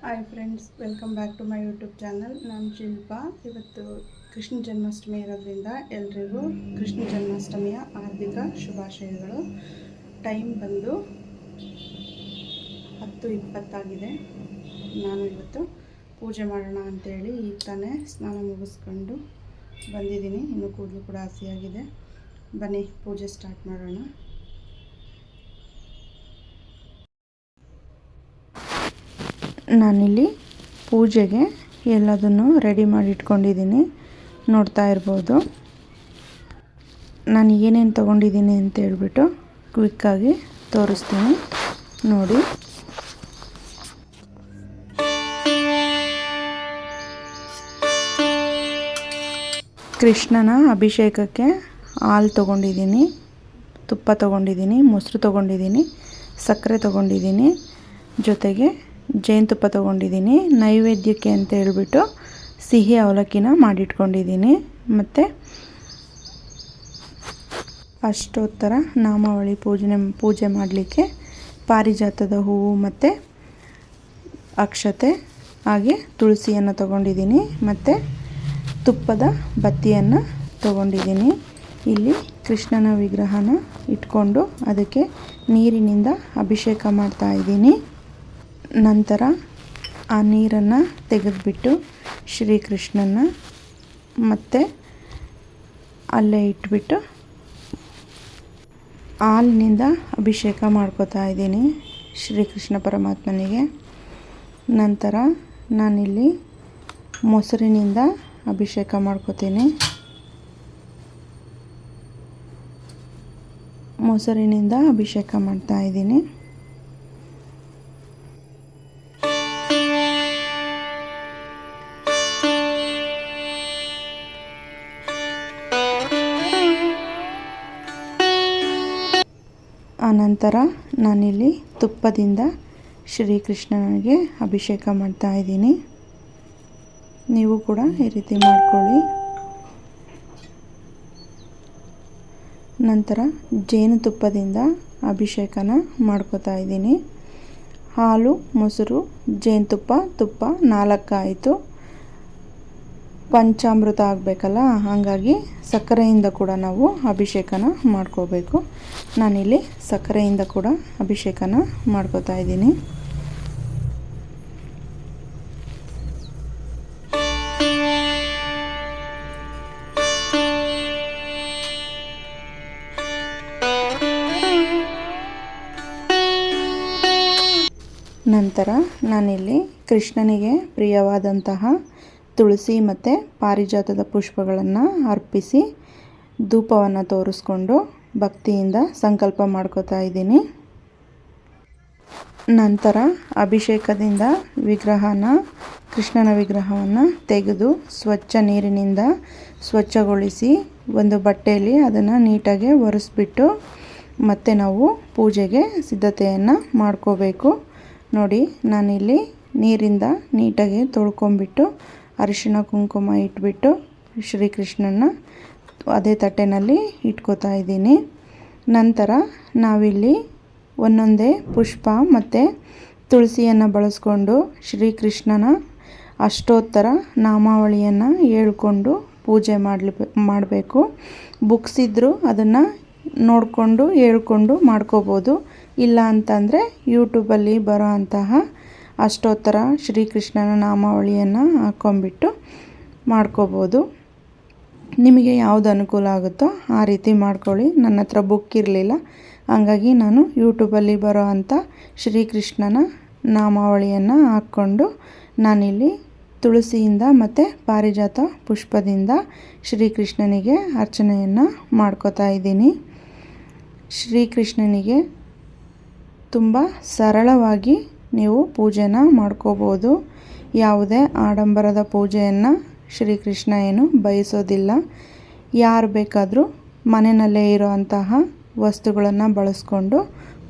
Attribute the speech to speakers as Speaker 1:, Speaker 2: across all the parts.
Speaker 1: Hi friends welcome back to my YouTube channel ನಾನು ಶಿಲ್ಪಾ. ಇವತ್ತು ಕೃಷ್ಣ ಜನ್ಮಾಷ್ಟಮಿ ಇರೋದ್ರಿಂದ ಎಲ್ರಿಗೂ ಕೃಷ್ಣ ಜನ್ಮಾಷ್ಟಮಿಯ ಹಾರ್ದಿಕ ಶುಭಾಶಯಗಳು. ಟೈಮ್ ಬಂದು ಹತ್ತು ಇಪ್ಪತ್ತಾಗಿದೆ. ನಾನು ಇವತ್ತು ಪೂಜೆ ಮಾಡೋಣ ಅಂತೇಳಿ ಈಗ ತಾನೇ ಸ್ನಾನ ಮುಗಿಸ್ಕೊಂಡು ಬಂದಿದ್ದೀನಿ. ಇನ್ನು ಕೂದಲು ಕೂಡ ಹಸಿಯಾಗಿದೆ. ಬನ್ನಿ ಪೂಜೆ ಸ್ಟಾರ್ಟ್ ಮಾಡೋಣ.
Speaker 2: ನಾನಿಲ್ಲಿ ಪೂಜೆಗೆ ಎಲ್ಲದನ್ನು ರೆಡಿ ಮಾಡಿ ಇಟ್ಕೊಂಡಿದ್ದೀನಿ ನೋಡ್ತಾ ಇರ್ಬೋದು. ನಾನು ಏನೇನು ತೊಗೊಂಡಿದ್ದೀನಿ ಅಂತ ಹೇಳ್ಬಿಟ್ಟು ಕ್ವಿಕ್ಕಾಗಿ ತೋರಿಸ್ತೀನಿ. ನೋಡಿ. ಕೃಷ್ಣನ ಅಭಿಷೇಕಕ್ಕೆ ಹಾಲು ತೊಗೊಂಡಿದ್ದೀನಿ. ತುಪ್ಪ ತೊಗೊಂಡಿದ್ದೀನಿ, ಮೊಸರು ತೊಗೊಂಡಿದ್ದೀನಿ, ಸಕ್ಕರೆ ತೊಗೊಂಡಿದ್ದೀನಿ. ಜೊತೆಗೆ ಜೇನುತುಪ್ಪ ತೊಗೊಂಡಿದ್ದೀನಿ, ನೈವೇದ್ಯಕ್ಕೆ ಅಂತ ಹೇಳ್ಬಿಟ್ಟು ಸಿಹಿ ಅವಲಕ್ಕಿನ ಮಾಡಿಟ್ಕೊಂಡಿದ್ದೀನಿ. ಮತ್ತು ಅಷ್ಟೋತ್ತರ ನಾಮಾವಳಿ ಪೂಜನೆ, ಪೂಜೆ ಮಾಡಲಿಕ್ಕೆ ಪಾರಿಜಾತದ ಹೂವು ಮತ್ತು ಅಕ್ಷತೆ, ಹಾಗೆ ತುಳಸಿಯನ್ನು ತಗೊಂಡಿದ್ದೀನಿ. ಮತ್ತು ತುಪ್ಪದ ಬತ್ತಿಯನ್ನು ತೊಗೊಂಡಿದ್ದೀನಿ. ಇಲ್ಲಿ ಕೃಷ್ಣನ ವಿಗ್ರಹನ ಇಟ್ಕೊಂಡು ಅದಕ್ಕೆ ನೀರಿನಿಂದ ಅಭಿಷೇಕ ಮಾಡ್ತಾ ಇದ್ದೀನಿ. ನಂತರ ಆ ನೀರನ್ನು ತೆಗೆದುಬಿಟ್ಟು ಶ್ರೀಕೃಷ್ಣನ ಮತ್ತೆ ಅಲ್ಲೇ ಇಟ್ಬಿಟ್ಟು ಹಾಲಿನಿಂದ ಅಭಿಷೇಕ ಮಾಡ್ಕೋತಾ ಇದ್ದೀನಿ ಶ್ರೀಕೃಷ್ಣ ಪರಮಾತ್ಮನಿಗೆ. ನಂತರ ನಾನಿಲ್ಲಿ ಮೊಸರಿನಿಂದ ಅಭಿಷೇಕ ಮಾಡ್ಕೋತೀನಿ. ಮೊಸರಿನಿಂದ ಅಭಿಷೇಕ ಮಾಡ್ತಾ ಇದ್ದೀನಿ. ಆನಂತರ ನಾನಿಲ್ಲಿ ತುಪ್ಪದಿಂದ ಶ್ರೀಕೃಷ್ಣನಿಗೆ ಅಭಿಷೇಕ ಮಾಡ್ತಾ ಇದ್ದೀನಿ. ನೀವು ಕೂಡ ಈ ರೀತಿ ಮಾಡ್ಕೊಳ್ಳಿ. ನಂತರ ಜೇನುತುಪ್ಪದಿಂದ ಅಭಿಷೇಕನ ಮಾಡ್ಕೋತಾ ಇದ್ದೀನಿ. ಹಾಲು, ಮೊಸರು, ಜೇನುತುಪ್ಪ, ತುಪ್ಪ ನಾಲ್ಕಾಯಿತು. ಪಂಚಾಮೃತ ಆಗಬೇಕಲ್ಲ, ಹಾಗಾಗಿ ಸಕ್ಕರೆಯಿಂದ ಕೂಡ ನಾವು ಅಭಿಷೇಕನ ಮಾಡ್ಕೋಬೇಕು. ನಾನಿಲ್ಲಿ ಸಕ್ಕರೆಯಿಂದ ಕೂಡ ಅಭಿಷೇಕನ ಮಾಡ್ಕೋತಾ ಇದ್ದೀನಿ. ನಂತರ ನಾನಿಲ್ಲಿ ಕೃಷ್ಣನಿಗೆ ಪ್ರಿಯವಾದಂತಹ ತುಳಸಿ ಮತ್ತು ಪಾರಿಜಾತದ ಪುಷ್ಪಗಳನ್ನು ಅರ್ಪಿಸಿ ಧೂಪವನ್ನು ತೋರಿಸ್ಕೊಂಡು ಭಕ್ತಿಯಿಂದ ಸಂಕಲ್ಪ ಮಾಡ್ಕೋತಾ ಇದ್ದೀನಿ. ನಂತರ ಅಭಿಷೇಕದಿಂದ ವಿಗ್ರಹನ, ಕೃಷ್ಣನ ವಿಗ್ರಹವನ್ನು ತೆಗೆದು ಸ್ವಚ್ಛ ನೀರಿನಿಂದ ಸ್ವಚ್ಛಗೊಳಿಸಿ ಒಂದು ಬಟ್ಟೆಯಲ್ಲಿ ಅದನ್ನು ನೀಟಾಗಿ ಒರೆಸ್ಬಿಟ್ಟು ಮತ್ತೆ ನಾವು ಪೂಜೆಗೆ ಸಿದ್ಧತೆಯನ್ನು ಮಾಡ್ಕೋಬೇಕು. ನೋಡಿ, ನಾನಿಲ್ಲಿ ನೀರಿಂದ ನೀಟಾಗಿ ತೊಳ್ಕೊಂಬಿಟ್ಟು ಅರಿಶಿಣ ಕುಂಕುಮ ಇಟ್ಬಿಟ್ಟು ಶ್ರೀಕೃಷ್ಣನ ಅದೇ ತಟ್ಟೆನಲ್ಲಿ ಇಟ್ಕೋತಾ ಇದ್ದೀನಿ. ನಂತರ ನಾವಿಲ್ಲಿ ಒಂದೊಂದೇ ಪುಷ್ಪ ಮತ್ತು ತುಳಸಿಯನ್ನು ಬಳಸ್ಕೊಂಡು ಶ್ರೀಕೃಷ್ಣನ ಅಷ್ಟೋತ್ತರ ನಾಮಾವಳಿಯನ್ನು ಹೇಳ್ಕೊಂಡು ಪೂಜೆ ಮಾಡಲಿ, ಮಾಡಬೇಕು. ಬುಕ್ಸ್ ಇದ್ದರೂ ಅದನ್ನು ನೋಡಿಕೊಂಡು, ಹೇಳ್ಕೊಂಡು ಮಾಡ್ಕೋಬೋದು. ಇಲ್ಲ ಅಂತಂದರೆ ಯೂಟ್ಯೂಬಲ್ಲಿ ಬರೋ ಅಂತಹ ಅಷ್ಟೋತ್ತರ ಶ್ರೀಕೃಷ್ಣನ ನಾಮಾವಳಿಯನ್ನು ಹಾಕ್ಕೊಂಬಿಟ್ಟು ಮಾಡ್ಕೋಬೋದು. ನಿಮಗೆ ಯಾವುದು ಅನುಕೂಲ ಆಗುತ್ತೋ ಆ ರೀತಿ ಮಾಡ್ಕೊಳ್ಳಿ. ನನ್ನ ಹತ್ರ ಬುಕ್ ಇರಲಿಲ್ಲ. ಹಾಗಾಗಿ ನಾನು ಯೂಟ್ಯೂಬಲ್ಲಿ ಬರೋ ಅಂಥ ಶ್ರೀಕೃಷ್ಣನ ನಾಮಾವಳಿಯನ್ನು ಹಾಕ್ಕೊಂಡು ನಾನಿಲ್ಲಿ ತುಳಸಿಯಿಂದ ಮತ್ತು ಪಾರಿಜಾತ ಪುಷ್ಪದಿಂದ ಶ್ರೀಕೃಷ್ಣನಿಗೆ ಅರ್ಚನೆಯನ್ನು ಮಾಡ್ಕೋತಾ ಇದ್ದೀನಿ. ಶ್ರೀಕೃಷ್ಣನಿಗೆ ತುಂಬ ಸರಳವಾಗಿ ನೀವು ಪೂಜೆನ ಮಾಡ್ಕೋಬೋದು. ಯಾವುದೇ ಆಡಂಬರದ ಪೂಜೆಯನ್ನು ಶ್ರೀಕೃಷ್ಣ ಏನು ಬಯಸೋದಿಲ್ಲ. ಯಾರು ಬೇಕಾದರೂ ಮನೆಯಲ್ಲೇ ಇರೋವಂತಹ ವಸ್ತುಗಳನ್ನು ಬಳಸ್ಕೊಂಡು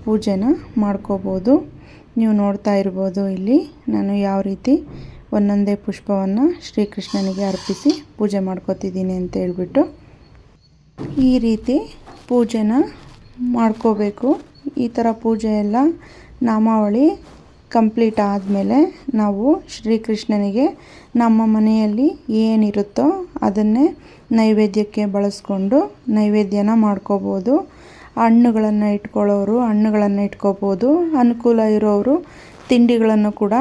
Speaker 2: ಪೂಜೆನ ಮಾಡ್ಕೋಬೋದು. ನೀವು ನೋಡ್ತಾ ಇರ್ಬೋದು ಇಲ್ಲಿ ನಾನು ಯಾವ ರೀತಿ ಒಂದೊಂದೇ ಪುಷ್ಪವನ್ನು ಶ್ರೀಕೃಷ್ಣನಿಗೆ ಅರ್ಪಿಸಿ ಪೂಜೆ ಮಾಡ್ಕೋತಿದ್ದೀನಿ ಅಂತ ಹೇಳ್ಬಿಟ್ಟು ಈ ರೀತಿ ಪೂಜೆನ ಮಾಡ್ಕೋಬೇಕು. ಈ ಥರ ಪೂಜೆ ಎಲ್ಲ ನಾಮಾವಳಿ ಕಂಪ್ಲೀಟ್ ಆದಮೇಲೆ ನಾವು ಶ್ರೀಕೃಷ್ಣನಿಗೆ ನಮ್ಮ ಮನೆಯಲ್ಲಿ ಏನಿರುತ್ತೋ ಅದನ್ನೇ ನೈವೇದ್ಯಕ್ಕೆ ಬಳಸ್ಕೊಂಡು ನೈವೇದ್ಯನ ಮಾಡ್ಕೋಬೋದು. ಹಣ್ಣುಗಳನ್ನು ಇಟ್ಕೊಳ್ಳೋರು ಹಣ್ಣುಗಳನ್ನು ಇಟ್ಕೋಬೋದು. ಅನುಕೂಲ ಇರೋರು ತಿಂಡಿಗಳನ್ನು ಕೂಡ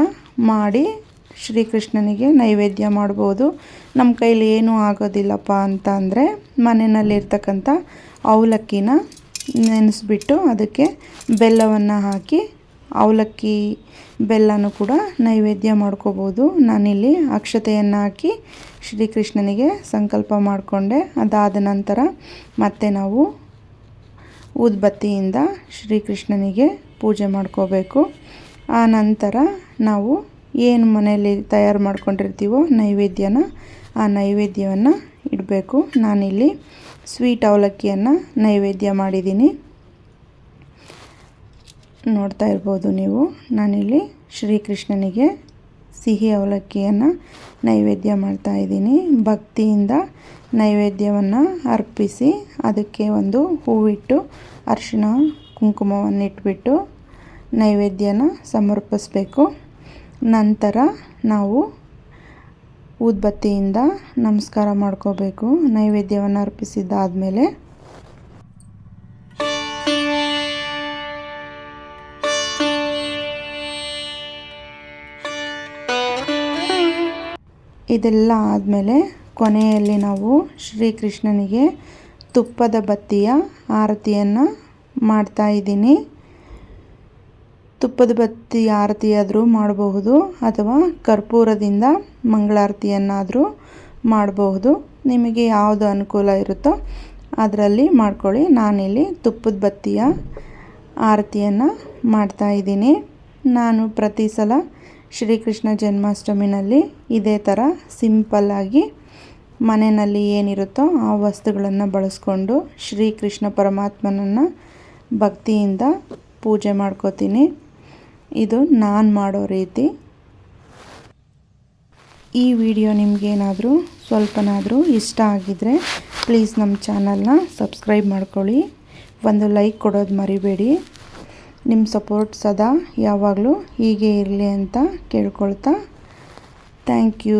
Speaker 2: ಮಾಡಿ ಶ್ರೀಕೃಷ್ಣನಿಗೆ ನೈವೇದ್ಯ ಮಾಡ್ಬೋದು. ನಮ್ಮ ಕೈಲಿ ಏನೂ ಆಗೋದಿಲ್ಲಪ್ಪ ಅಂತ ಅಂದರೆ ಮನೆಯಲ್ಲಿರ್ತಕ್ಕಂಥ ಅವಲಕ್ಕಿನ ನೆನೆಸ್ಬಿಟ್ಟು ಅದಕ್ಕೆ ಬೆಲ್ಲವನ್ನು ಹಾಕಿ ಅವಲಕ್ಕಿ, ಬೆಲ್ಲನೂ ಕೂಡ ನೈವೇದ್ಯ ಮಾಡ್ಕೋಬೋದು. ನಾನಿಲ್ಲಿ ಅಕ್ಷತೆಯನ್ನು ಹಾಕಿ ಶ್ರೀಕೃಷ್ಣನಿಗೆ ಸಂಕಲ್ಪ ಮಾಡಿಕೊಂಡೆ. ಅದಾದ ನಂತರ ಮತ್ತೆ ನಾವು ಊದ್ಬತ್ತಿಯಿಂದ ಶ್ರೀಕೃಷ್ಣನಿಗೆ ಪೂಜೆ ಮಾಡ್ಕೋಬೇಕು. ಆ ನಂತರ ನಾವು ಏನು ಮನೆಯಲ್ಲಿ ತಯಾರು ಮಾಡ್ಕೊಂಡಿರ್ತೀವೋ ನೈವೇದ್ಯನ, ಆ ನೈವೇದ್ಯವನ್ನು ಇಡಬೇಕು. ನಾನಿಲ್ಲಿ ಸ್ವೀಟ್ ಅವಲಕ್ಕಿಯನ್ನು ನೈವೇದ್ಯ ಮಾಡಿದ್ದೀನಿ. ನೋಡ್ತಾ ಇರ್ಬೋದು ನೀವು. ನಾನಿಲ್ಲಿ ಶ್ರೀಕೃಷ್ಣನಿಗೆ ಸಿಹಿ ಅವಲಕ್ಕಿಯನ್ನು ನೈವೇದ್ಯ ಮಾಡ್ತಾ ಇದ್ದೀನಿ. ಭಕ್ತಿಯಿಂದ ನೈವೇದ್ಯವನ್ನು ಅರ್ಪಿಸಿ ಅದಕ್ಕೆ ಒಂದು ಹೂವಿಟ್ಟು, ಅರಿಶಿಣ ಕುಂಕುಮವನ್ನು ಇಟ್ಬಿಟ್ಟು ನೈವೇದ್ಯನ ಸಮರ್ಪಿಸಬೇಕು. ನಂತರ ನಾವು ಊದ್ಬತ್ತಿಯಿಂದ ನಮಸ್ಕಾರ ಮಾಡ್ಕೋಬೇಕು. ನೈವೇದ್ಯವನ್ನು ಅರ್ಪಿಸಿದ್ದಾದಮೇಲೆ ಇದೆಲ್ಲ ಆದಮೇಲೆ ಕೊನೆಯಲ್ಲಿ ನಾವು ಶ್ರೀಕೃಷ್ಣನಿಗೆ ತುಪ್ಪದ ಬತ್ತಿಯ ಆರತಿಯನ್ನು ಮಾಡ್ತಾ ಇದ್ದೀನಿ. ತುಪ್ಪದ ಬತ್ತಿ ಆರತಿಯಾದರೂ ಮಾಡಬಹುದು ಅಥವಾ ಕರ್ಪೂರದಿಂದ ಮಂಗಳಾರತಿಯನ್ನಾದರೂ ಮಾಡಬಹುದು. ನಿಮಗೆ ಯಾವುದು ಅನುಕೂಲ ಇರುತ್ತೋ ಅದರಲ್ಲಿ ಮಾಡ್ಕೊಳ್ಳಿ. ನಾನಿಲ್ಲಿ ತುಪ್ಪದ ಬತ್ತಿಯ ಆರತಿಯನ್ನು ಮಾಡ್ತಾ ಇದ್ದೀನಿ. ನಾನು ಪ್ರತಿ ಸಲ ಶ್ರೀಕೃಷ್ಣ ಜನ್ಮಾಷ್ಟಮಿನಲ್ಲಿ ಇದೇ ಥರ ಸಿಂಪಲ್ಲಾಗಿ ಮನೆಯಲ್ಲಿ ಏನಿರುತ್ತೋ ಆ ವಸ್ತುಗಳನ್ನು ಬಳಸ್ಕೊಂಡು ಶ್ರೀಕೃಷ್ಣ ಪರಮಾತ್ಮನನ್ನು ಭಕ್ತಿಯಿಂದ ಪೂಜೆ ಮಾಡ್ಕೋತೀನಿ. ಇದು ನಾನು ಮಾಡೋ ರೀತಿ. ಈ ವಿಡಿಯೋ ನಿಮಗೇನಾದರೂ ಸ್ವಲ್ಪನಾದರೂ ಇಷ್ಟ ಆಗಿದರೆ ಪ್ಲೀಸ್ ನಮ್ಮ ಚಾನಲ್ನ ಸಬ್ಸ್ಕ್ರೈಬ್ ಮಾಡ್ಕೊಳ್ಳಿ. ಒಂದು ಲೈಕ್ ಕೊಡೋದು ಮರಿಬೇಡಿ. ನಿಮ್ಮ ಸಪೋರ್ಟ್ ಸದಾ ಯಾವಾಗಲೂ ಹೀಗೆ ಇರಲಿ ಅಂತ ಕೇಳ್ಕೊಳ್ತಾ. Thank you